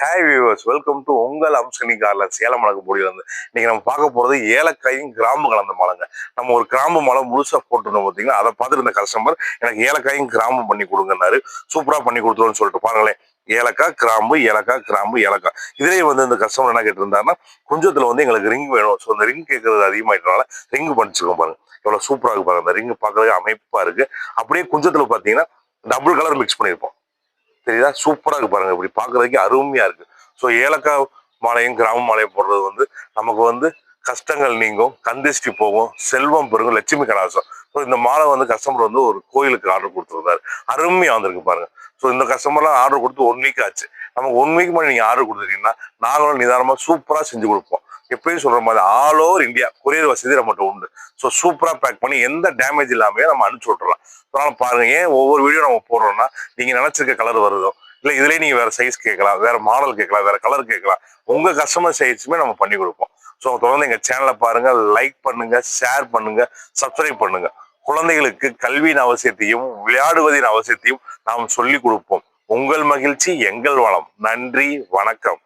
Hi viewers welcome to உங்கள் அம்சனி கார்ல சேலம் மலக்கு பொடி இன்னைக்கு நம்ம பார்க்க போறது ஏலக்காயும் கிராம்பு கலந்த மலைங்க. நம்ம ஒரு கிராம்பு மலை முழுசா போட்டுருந்தோம் பார்த்தீங்கன்னா அதை பார்த்துட்டு இந்த கஸ்டமர் எனக்கு ஏலக்காயும் கிராம்பு பண்ணி கொடுங்கன்னாரு. சூப்பரா பண்ணி கொடுத்துருவோம்னு சொல்லிட்டு பாருங்களேன். ஏலக்காய் கிராம்பு ஏலக்காய் கிராம்பு ஏலக்காய். இதுலேயே வந்து இந்த கஸ்டமர் என்ன கேட்டிருந்தாருன்னா கொஞ்சத்துல வந்து எங்களுக்கு ரிங் வேணும். ஸோ அந்த ரிங் கேட்கறது அதிகமாயிட்டனால ரிங் பண்ணிச்சிருக்கோம் பாருங்க. எவ்வளவு சூப்பராக இருக்கு பாருங்க. அந்த ரிங் பார்க்கறதுக்கு அமைப்பா இருக்கு. அப்படியே குஞ்சத்தில் பார்த்தீங்கன்னா டபுள் கலர் மிக்ஸ் பண்ணியிருப்போம். தெரியுதா? சூப்பராக இருக்கு பாருங்க. இப்படி பார்க்கறதுக்கு அருமையா இருக்கு. ஸோ ஏலக்காய் மாலையும் கிராம மாலையும் போடுறது வந்து நமக்கு வந்து கஷ்டங்கள் நீங்கும். கந்திஷ்டி போகும். செல்வம் பெருகும். லட்சுமி கடாசம் ஸோ இந்த மாலை வந்து கஸ்டமர் வந்து ஒரு கோயிலுக்கு ஆர்டர் கொடுத்துருந்தாரு. அருமையாக வந்திருக்கு பாருங்க. ஸோ இந்த கஸ்டமர்லாம் ஆர்டர் கொடுத்து ஒன் வீக் ஆச்சு. நமக்கு ஒன் வீக் மாதிரி நீங்கள் ஆர்டர் கொடுத்துருக்கீங்கன்னா நாங்களும் நிதானமாக சூப்பராக செஞ்சு கொடுப்போம். எப்பயும் சொல்ற மாதிரி ஆல் ஓவர் இந்தியா கொரியர் வசதி நம்மகிட்ட உண்டு. ஸோ சூப்பராக பேக் பண்ணி எந்த டேமேஜ் இல்லாமையே நம்ம அனுப்பிச்சு விட்றலாம் அதனால பாருங்க ஏன் ஒவ்வொரு வீடியோ நம்ம போடுறோம்னா நீங்க நினைச்சிருக்க கலர் வருதோ இல்லை இதுலேயே நீங்கள் வேற சைஸ் கேட்கலாம் வேற மாடல் கேட்கலாம் வேற கலர் கேட்கலாம் உங்க கஸ்டமர் சைஸுமே நம்ம பண்ணி கொடுப்போம். ஸோ தொடர்ந்து எங்கள் சேனலை பாருங்க லைக் பண்ணுங்க ஷேர் பண்ணுங்க சப்ஸ்கிரைப் பண்ணுங்க. குழந்தைகளுக்கு கல்வியின் அவசியத்தையும் விளையாடுவதின் அவசியத்தையும் நாம் சொல்லிக் கொடுப்போம். உங்கள் மகிழ்ச்சி எங்கள் வளம். நன்றி வணக்கம்.